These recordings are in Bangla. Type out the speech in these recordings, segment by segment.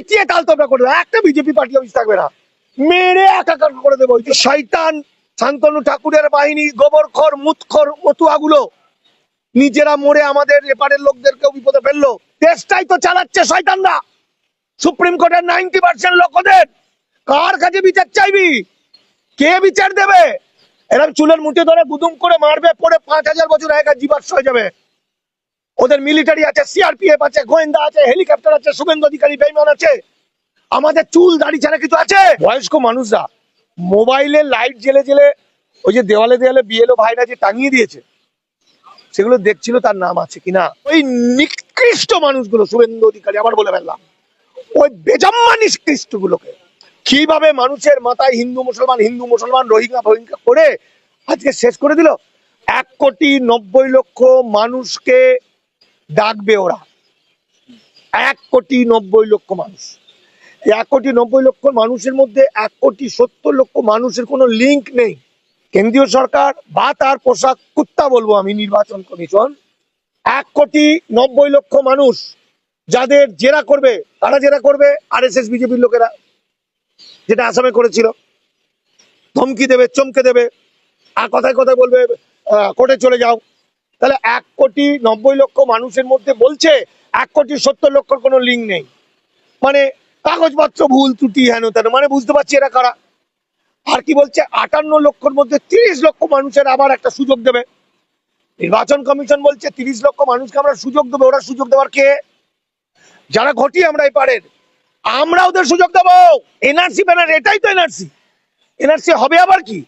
পিটিয়ে তাল তোমরা করে দেবো একটা বিজেপি পার্টি অফিস থাকবে না। মেরে একাকার করে দেবো। ওই শয়তান, শান্তনু ঠাকুরের বাহিনী গোবরখর মুতখর মতুয়াগুলো নিজেরা মরে আমাদের এপারের লোকদেরকেও বিপদে ফেলল। দেশটাই তো চালাচ্ছে শয়তানরা। সুপ্রিম কোর্টের নাইনটি পার্সেন্ট লোকদের। কার কাছে বিচার চাইবি? কে বিচার দেবে? এরকম চুলের মুঠে ধরে গুদুম করে মারবে পরে পাঁচ হাজার বছর আগেকার জীবাশ্ম হয়ে যাবে। ওদের মিলিটারি আছে সিআরপিএফ আছে, গোয়েন্দা আছে হেলিকপ্টার আছে, শুভেন্দু অধিকারী বেইমান আছে। আমাদের চুল, দাড়ি ছাড়া কিছু আছে? বয়স্ক মানুষরা মোবাইলে লাইট জেলে জেলে ওই যে দেওয়ালে দেওয়ালে বিএলও ভাইরা যে টাঙিয়ে দিয়েছে, সেগুলো দেখছিল তার নাম আছে কিনা? ওই নিকৃষ্ট মানুষগুলো, শুভেন্দু অধিকারী, আবার বলে ফেললাম। ওই বেজম্মা নিষ্কৃষ্ট গুলোকে কীভাবে মানুষের মাথায় হিন্দু, মুসলমান হিন্দু, মুসলমান, রোহিঙ্গা, ফোহিঙ্গা করে আজকে শেষ করে দিল? এক কোটি নব্বই লক্ষ মানুষকে ডাকবে ওরা। এক কোটি নব্বই লক্ষ মানুষ। এক কোটি নব্বই লক্ষ মানুষের মধ্যে এক কোটি সত্তর লক্ষ মানুষের কোনো লিঙ্ক নেই। কেন্দ্রীয় সরকার বা তার পোশাক কুত্তা বলব আমি, নির্বাচন কমিশন। এক কোটি নব্বই লক্ষ মানুষ যাদের জেরা করবে, তারা জেরা করবে আর এস এস বিজেপির লোকেরা। যেটা আসামে করেছিল। ধমকি দেবে, চমকে দেবে। আর কথায় কথায় বলবে কোর্টে চলে যাও। তাহলে এক কোটি নব্বই লক্ষ মানুষের মধ্যে বলছে এক কোটি সত্তর লক্ষর কোনো লিঙ্ক নেই। মানে কাগজপত্র ভুল, ত্রুটি হেন তেন মানে বুঝতে পারছি এরা কারা। আর কি বলছে, আটান্ন লক্ষর মধ্যে তিরিশ লক্ষ মানুষের আবার একটা সুযোগ দেবে। নির্বাচন কমিশন বলছে, তিরিশ লক্ষ মানুষকে আমরা সুযোগ দেবো, ওরা সুযোগ দেওয়ার কে? যারা ঘটি আমরা এই পারের আমরা ওদের সুযোগ দেবো। এনআরসি ব্যানার, এটাই তো এনআরসি। এনআরসি হবে আবার কি?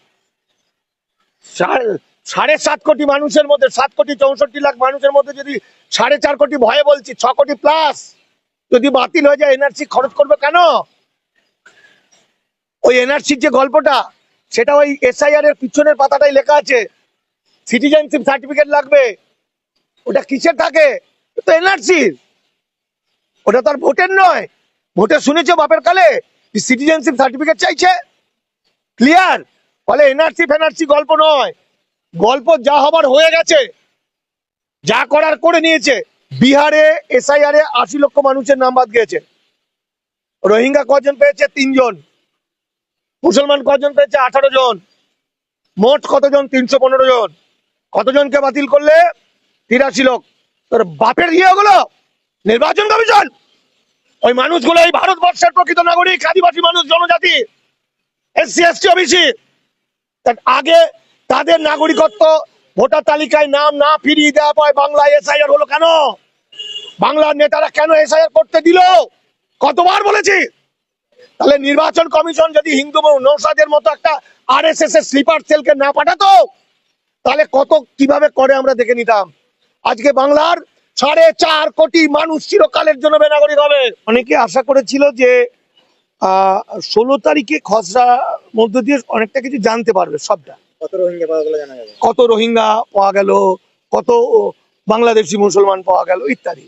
সাড়ে- সাত কোটি মানুষের মধ্যে, সাত কোটি চৌষট্টি লাখ মানুষের মধ্যে যদি সাড়ে চার কোটি ভয়ে বলছি, ছ কোটি প্লাস যদি বাতিল হয়ে যায় এনআরসি খরচ করবে কেন? ওই এনআরসির যে গল্পটা, সেটা ওই এসআইআর এর পিছনের পাতাটাই লেখা আছে। সিটিজেনশিপ সার্টিফিকেট লাগবে। ওটা কিসের থাকে? তো এনআরসির ওটা তো আর ভোটের নয়। ভোটে শুনেছো বাপের কালে? সিটিজেনশিপ সার্টিফিকেট চাইছে? ক্লিয়ার ফলে এনআরসি ফেনার্সি গল্প নয়। গল্প যা হবার হয়ে গেছে, যা করার করে নিয়েছে, বিহারে এসআইআর এ আশি লক্ষ মানুষের নাম বাদ গিয়েছে। রোহিঙ্গা কজন পেয়েছে? তিনজন। মুসলমান কজন পেয়েছে? আঠারো জন। মোট কতজন? তিনশো পনেরো জন। কতজনকে বাতিল করলে? তিরাশি লোক। তোর বাপের ইয়ে ওগুলো নির্বাচন কমিশন। ওই মানুষগুলো এই ভারতবর্ষের প্রকৃত নাগরিক, আদিবাসী মানুষ, জনজাতি, এসসি, এসটি, ওবিসি। আগে তাদের নাগরিকত্ব ভোটার তালিকায় নাম না ফিরিয়ে দেওয়া পায় বাংলায় এসআইআর হলো কেন? বাংলার নেতারা কেন এসআইআর করতে দিল? কতবার বলেছি? তাহলে নির্বাচন কমিশন যদি হিন্দু নৌসাদের মতো একটা আর এস এস এর স্লিপার সেলকে না পাঠাতো, তাহলে কত কীভাবে করে আমরা দেখে নিতাম? আজকে বাংলার সাড়ে চার কোটি মানুষ চিরকালের জন্য বেনাগরিক হবে। অনেকে আশা করেছিল যে, আহ, ষোলো তারিখে খসড়া মধ্য দিয়ে অনেকটা কিছু জানতে পারবে সবটা। কত রোহিঙ্গা পাওয়া জানা কত রোহিঙ্গা পাওয়া গেল কত বাংলাদেশি মুসলমান পাওয়া গেল ইত্যাদি।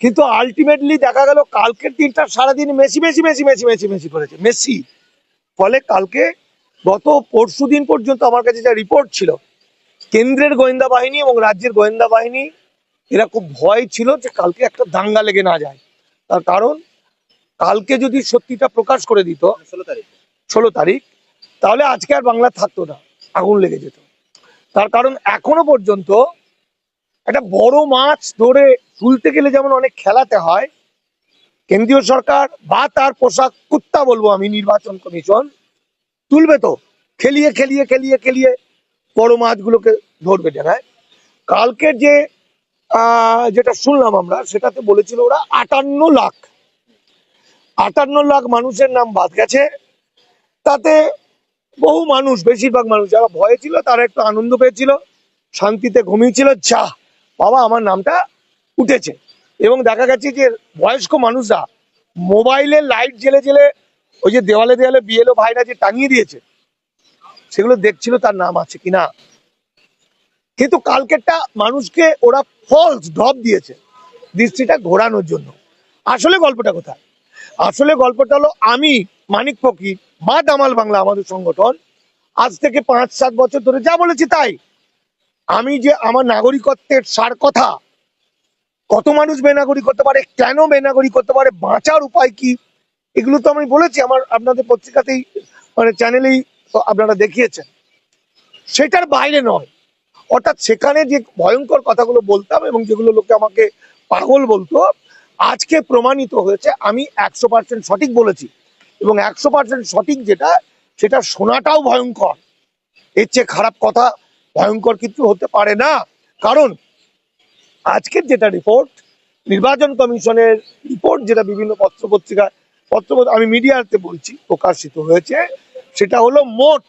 কিন্তু আলটিমেটলি দেখা গেল কালকের দিনটা সারাদিন Messi Messi Messi Messi Messi Messi করেছে। মেসি। ফলে কালকে গত পরশু দিন পর্যন্ত আমার কাছে যা রিপোর্ট ছিল কেন্দ্রের গোয়েন্দা বাহিনী এবং রাজ্যের গোয়েন্দা বাহিনী এরা খুব ভয় ছিল যে কালকে একটা দাঙ্গা লেগে না যায়। তার কারণ কালকে যদি সত্যিটা প্রকাশ করে দিত ষোলো তারিখ। ষোলো তারিখ তাহলে আজকে আর বাংলা থাকতো না। আগুন লেগে যেত। তার কারণ এখনও পর্যন্ত একটা বড় মাছ ধরে তুলতে গেলে যেমন অনেক খেলাতে হয়, কেন্দ্রীয় সরকার বা তার পোশাক কুত্তা বলব আমি, নির্বাচন কমিশন, তুলবে তো। খেলিয়ে খেলিয়ে খেলিয়ে খেলিয়ে বড় মাছগুলোকে ধরবে জায়গায় কালকের যে যেটা শুনলাম আমরা, সেটাতে বলেছিল ওরা আটান্ন লাখ। আটান্ন লাখ মানুষের নাম বাদ গেছে। তাতে বহু মানুষ, বেশিরভাগ মানুষ, যারা ভয়ে ছিল, তারা একটু আনন্দ পেয়েছিল, শান্তিতে ঘুমিয়েছিল, যা, বাবা, আমার নামটা উঠেছে। এবং দেখা গেছে যে, বয়স্ক মানুষরা মোবাইলে লাইট জেলে জেলে ওই যে দেওয়ালে দেওয়ালে বিএলও ভাইরা যে টাঙিয়ে দিয়েছে, সেগুলো দেখছিল তার নাম আছে কিনা। কিন্তু কালকেরটা মানুষকে ওরা ফলস ড্রপ দিয়েছে, দৃষ্টিটা ঘোরানোর জন্য। আসলে গল্পটা কোথায়? আসলে গল্পটা হলো, আমি মানিক ফকির বা দামাল বাংলা আমাদের সংগঠন, আজ থেকে পাঁচ, সাত বছর ধরে যা বলেছি তাই। আমি যে আমার নাগরিকত্বের সার কথা, কত মানুষ বেনাগরিক করতে পারে, কেন বেনাগরিক করতে পারে, বাঁচার উপায় কি, এগুলো তো আমি বলেছি আমার, আপনাদের পত্রিকাতেই মানে চ্যানেলেই আপনারা দেখিয়েছেন। সেটার বাইরে নয়। অর্থাৎ সেখানে যে ভয়ঙ্কর কথাগুলো বলতাম এবং যেগুলো লোকে আমাকে পাগল বলতো, আজকে প্রমাণিত হয়েছে, আমি একশো পার্সেন্ট সঠিক বলেছি। এবং একশো পার্সেন্ট সঠিক যেটা, সেটা শোনাটাও ভয়ঙ্কর। এর চেয়ে খারাপ কথা ভয়ঙ্কর কিছু হতে পারে না। কারণ আজকের যেটা রিপোর্ট নির্বাচন কমিশনের রিপোর্ট যেটা বিভিন্ন পত্র পত্রিকা পত্র আমি মিডিয়াতে বলছি, প্রকাশিত হয়েছে, সেটা হলো মোট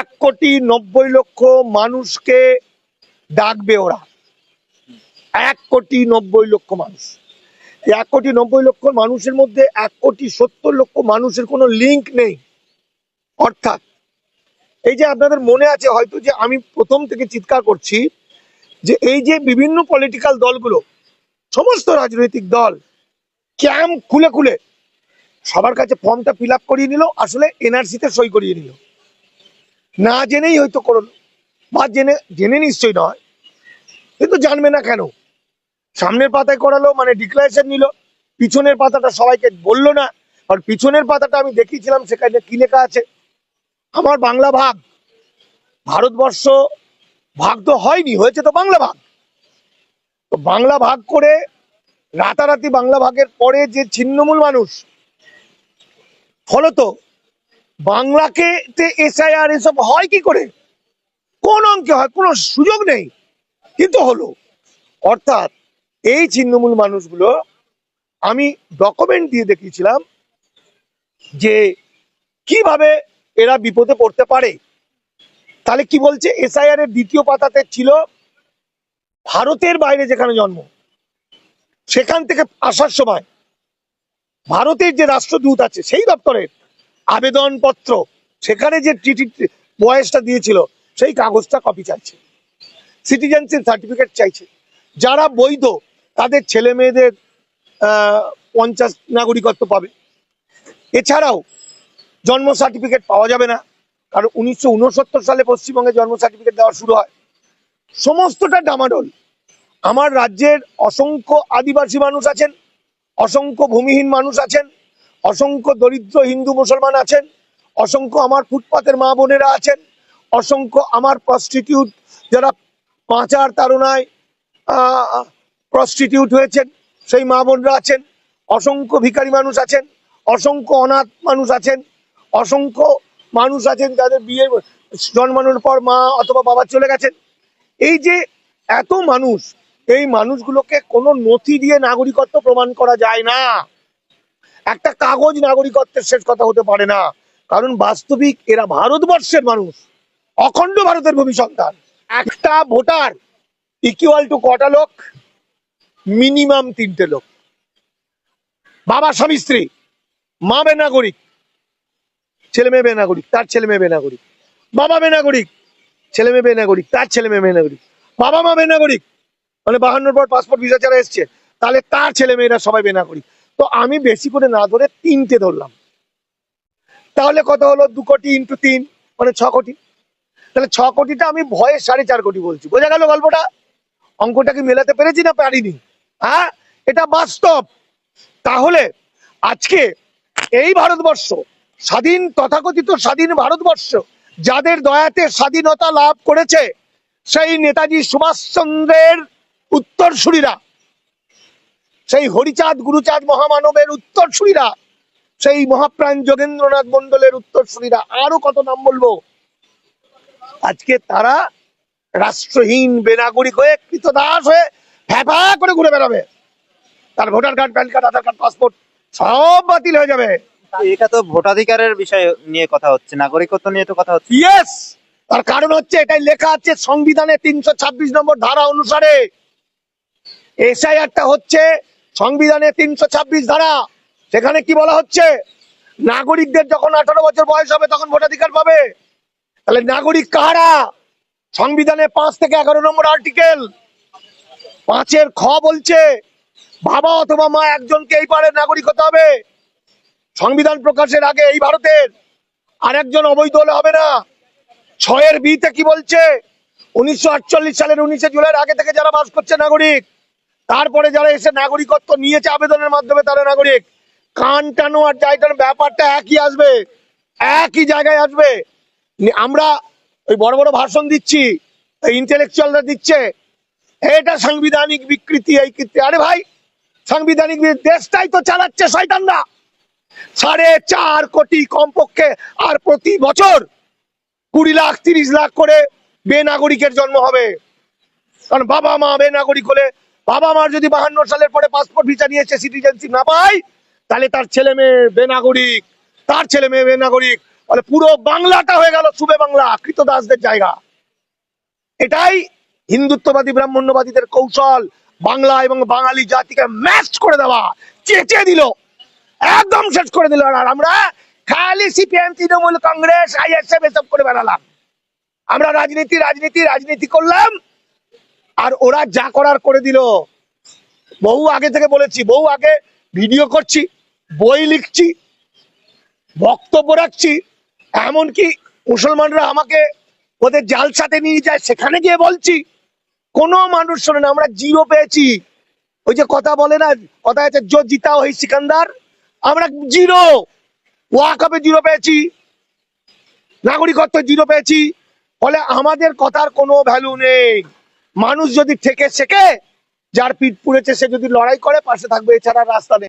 এক কোটি নব্বই লক্ষ মানুষকে ডাকবে ওরা। এক কোটি নব্বই লক্ষ মানুষ। এক কোটি নব্বই লক্ষ মানুষের মধ্যে এক কোটি সত্তর লক্ষ মানুষের কোনো লিঙ্ক নেই। অর্থাৎ, এই যে আপনাদের মনে আছে হয়তো যে আমি প্রথম থেকে চিৎকার করছি যে এই যে বিভিন্ন পলিটিক্যাল দলগুলো, সমস্ত রাজনৈতিক দল ক্যাম্প খুলে খুলে সবার কাছে ফর্মটা ফিল করিয়ে নিল, আসলে এনআরসিতে সই করিয়ে নিল। না জেনেই হয়তো করল বা জেনে জেনে নিশ্চয়ই নয়, কিন্তু জানবে না কেন? সামনের পাতায় করালো মানে ডিক্লারেশন নিল। পিছনের পাতাটা সবাইকে বলল না। আর পিছনের পাতাটা আমি দেখিয়েছিলাম, সেখানে কি লেখা আছে? আমার বাংলা ভাগ। ভারতবর্ষ ভাগ তো হয়নি, হয়েছে তো বাংলা ভাগ। তো বাংলা ভাগ করে রাতারাতি বাংলা ভাগের পরে যে ছিন্নমূল মানুষ, ফলত বাংলাকে এসআইআর এসব হয় কি করে? কোন অঙ্কে হয়? কোনো সুযোগ নেই। কিন্তু হলো। অর্থাৎ এই ছিন্নমূল মানুষগুলো আমি ডকুমেন্ট দিয়ে দেখিয়েছিলাম যে কীভাবে এরা বিপদে পড়তে পারে। তাহলে কি বলছে? এসআইআর এর দ্বিতীয় পাতাতে ছিল ভারতের বাইরে যেখানে জন্ম, সেখান থেকে আসার সময় ভারতের যে রাষ্ট্রদূত আছে, সেই দপ্তরের আবেদনপত্র, সেখানে যে চিঠি বয়সটা দিয়েছিল, সেই কাগজটা কপি চাইছে। সিটিজেনশিপ সার্টিফিকেট চাইছে। যারা বৈধ তাদের ছেলে মেয়েদের পঞ্চাশ নাগরিকত্ব পাবে। এছাড়াও জন্ম সার্টিফিকেট পাওয়া যাবে না, কারণ উনিশশো উনসত্তর সালে পশ্চিমবঙ্গে জন্ম সার্টিফিকেট দেওয়া শুরু হয়। সমস্তটা ডামাডোল। আমার রাজ্যের অসংখ্য আদিবাসী মানুষ আছেন, অসংখ্য ভূমিহীন মানুষ আছেন, অসংখ্য দরিদ্র হিন্দু মুসলমান আছেন, অসংখ্য আমার ফুটপাতের মা বোনেরা আছেন, অসংখ্য আমার প্রস্টিটিউট যারা পাঁচার তারুণায় প্রস্টিটিউট হয়েছেন, সেই মা বোনরা আছেন, অসংখ্য ভিখারি মানুষ আছেন, অসংখ্য অনাথ মানুষ আছেন, অসংখ্য মানুষ আছেন যাদের বিয়ে জন্মানোর পর মা অথবা বাবা চলে গেছেন। এই যে এত মানুষ, এই মানুষগুলোকে কোনো নথি দিয়ে নাগরিকত্ব প্রমাণ করা যায় না। একটা কাগজ নাগরিকত্বের শেষ কথা হতে পারে না, কারণ বাস্তবিক এরা ভারতবর্ষের মানুষ, অখণ্ড ভারতের ভূমি সন্তান। একটা ভোটার ইকুয়াল টু কটা লোক? মিনিমাম তিনটে লোক। বাবা স্বামী, স্ত্রী, মা বেনাগরিক, ছেলে মেয়ে বেনাগরিক, তার ছেলে মেয়ে বেনাগরিক, বাবা বেনাগরিক, ছেলে মেয়ে বেনাগরিক, তার ছেলে মেয়ে বেনাগরিক, বাবা মা বেনাগরিক মানে বাহান্নর পর পাসপোর্ট ভিসা ছাড়া এসছে, তাহলে তার ছেলে মেয়েরা সবাই বেনাগরিক। তো আমি বেশি করে না ধরে তিনটে ধরলাম। তাহলে কত হলো? দু কোটি ইন্টু তিন মানে ছ কোটি। তাহলে ছ কোটিটা আমি ভয়ে সাড়ে চার কোটি বলছি। বোঝা গেল গল্পটা? অঙ্কটা কি মেলাতে পেরেছি না পারিনি? হ্যাঁ এটা বাস্তব। তাহলে আজকে এই ভারতবর্ষ, স্বাধীন, তথাকথিত স্বাধীন ভারতবর্ষ, যাদের দয়াতে স্বাধীনতা লাভ করেছে, সেই নেতাজি সুভাষচন্দ্রের উত্তরসূরিরা, সেই হরিচাঁদ, গুরুচাঁদ মহামানবের উত্তরসূরিরা, সেই মহাপ্রাণ যোগেন্দ্রনাথ মন্ডলের উত্তরসূরিরা, আরও কত নাম বলব? আজকে তারা রাষ্ট্রহীন বেনাগরিক হয়ে কৃতদাস হয়ে ফ্যাফা করে ঘুরে বেড়াবে। তার voter card PAN card Aadhaar card passport সব বাতিল হয়ে যাবে। এটা তো ভোটাধিকারের বিষয় নিয়ে কথা হচ্ছে নাগরিকত্ব নিয়ে তো কথা হচ্ছে। ইয়েস তার কারণ হচ্ছে এটাই লেখা আছে সংবিধানে তিনশো ছাব্বিশ নম্বর ধারা অনুসারে। এসআইআরটা হচ্ছে সংবিধানে তিনশো ছাব্বিশ ধারা। সেখানে কি বলা হচ্ছে? নাগরিকদের যখন আঠারো বছর বয়স হবে তখন ভোটাধিকার পাবে। তাহলে নাগরিক কারা? সংবিধানে পাঁচ থেকে এগারো নম্বর আর্টিকেল পাঁচের খ বলছে, বাবা অথবা মা একজনকে এই পারে নাগরিক হতে হবে। সংবিধান প্রকাশের আগে এই ভারতের আর একজন অবৈধ হলে হবে না। ছয়ের বিতে কি বলছে? উনিশশো আটচল্লিশ সালের উনিশে জুলাইয়ের আগে থেকে যারা বাস করছে নাগরিক, তারপরে যারা এসে নাগরিকত্ব নিয়েছে আবেদনের মাধ্যমে তারা নাগরিক। কান টানো আর যাই টানো, ব্যাপারটা একই আসবে, একই জায়গায় আসবে। আমরা ওই বড় বড় ভাষণ দিচ্ছি ইন্টেলেকচুয়ালরা দিচ্ছে এটা সাংবিধানিক বিকৃতি, এই কৃতি। আরে ভাই, সাংবিধানিক দেশটাই তো চালাচ্ছে শয়তানরা। সাড়ে চার কোটি কমপক্ষে আর প্রতি বছর কুড়ি লাখ, তিরিশ লাখ করে বেনাগরিকের জন্ম হবে। কারণ বাবা মা বেনাগরিক হলে, বাবা মার যদি বাহান্ন সালের পরে পাসপোর্ট ভিসা নিয়েছে সিটিজেনশিপ না পায়, তাহলে তার ছেলে মেয়ে বেনাগরিক, তার ছেলে মেয়ে বেনাগরিক। বলে পুরো বাংলাটা হয়ে গেল সুবে বাংলা, কৃতদাসদের জায়গা। এটাই হিন্দুত্ববাদী, ব্রাহ্মণ্যবাদীদের কৌশল বাংলা এবং বাঙালি জাতিকে ম্যাচ করে দেওয়া চেঁচে দিল, একদম শেষ করে দিল। আর আমরা খালি সিপিএম তৃণমূল, কংগ্রেস আইএসএফ এসব করে বেড়ালাম। আমরা রাজনীতি রাজনীতি রাজনীতি করলাম, আর ওরা যা করার করে দিল। বহু আগে থেকে বলেছি, বহু আগে ভিডিও করছি, বই লিখছি, বক্তব্য রাখছি, এমনকি মুসলমানরা আমাকে ওদের জালসাতে নিয়ে যায়, সেখানে গিয়ে বলছি কোনো মানুষ শোনে না, আমরা জিরো পেয়েছি। ওই যে কথা বলে না, কথা আছে, জো জিতা ওই সিকান্দার। আমরা জিরো। ওয়াকাপে জিরো পেয়েছি। নাগরিকত্ব জিরো পেয়েছি। ফলে আমাদের কথার কোনো ভ্যালু নেই। মানুষ যদি থেকে শেখে, যার পিঠ পুড়েছে, সে যদি লড়াই করে, পাশে থাকবে, এছাড়া রাস্তা নেই।